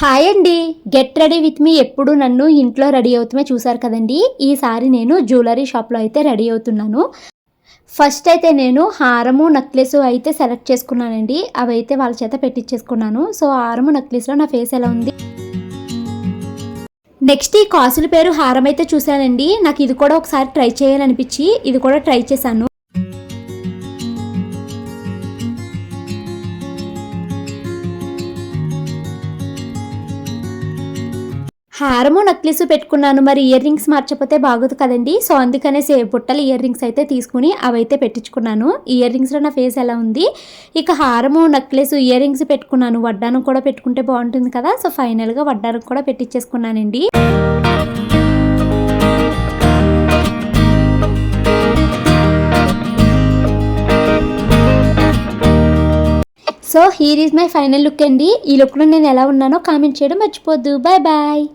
Hi అండి. Get ready with me ఎప్పుడు నన్ను ఇంట్లో రెడీ అవుతుమే చూసారు కదండి? ఈసారి నేను జ్యువెలరీ షాప్లో అయితే రెడీ అవుతున్నాను. ఫస్ట్ అయితే నేను హారము నక్లెస్ అయితే సెలెక్ట్ చేసుకున్నానండి. అవి అయితే వాళ్ళ చేత పెట్టించేసుకున్నాను సో హారము నక్లెస్లో నా ఫేస్ ఎలా ఉంది? నెక్స్ట్ ఈ కాసుల పేరు హారం అయితే చూశానండి. నాకు ఇది కూడా ఒకసారి ట్రై చేయాలనిపించి ఇది కూడా ట్రై చేశాను. హారము నక్లెస్ పెట్టుకున్నాను. మరి ఇయర్ రింగ్స్ మార్చకపోతే బాగోదు కదండి. సో అందుకనేసి బుట్టలు ఇయర్ రింగ్స్ అయితే తీసుకుని అవైతే పెట్టించుకున్నాను. ఇయర్ రింగ్స్లో నా ఫేస్ ఎలా ఉంది? ఇక హారము నక్లెస్ ఇయర్ రింగ్స్ పెట్టుకున్నాను. వడ్డానం కూడా పెట్టుకుంటే బాగుంటుంది కదా. సో ఫైనల్గా వడ్డానం కూడా పెట్టించేసుకున్నానండి. So here is my final look అండి. ఈ లుక్లో నేను ఎలా ఉన్నానో కామెంట్ చేయడం మర్చిపోద్దు. Bye bye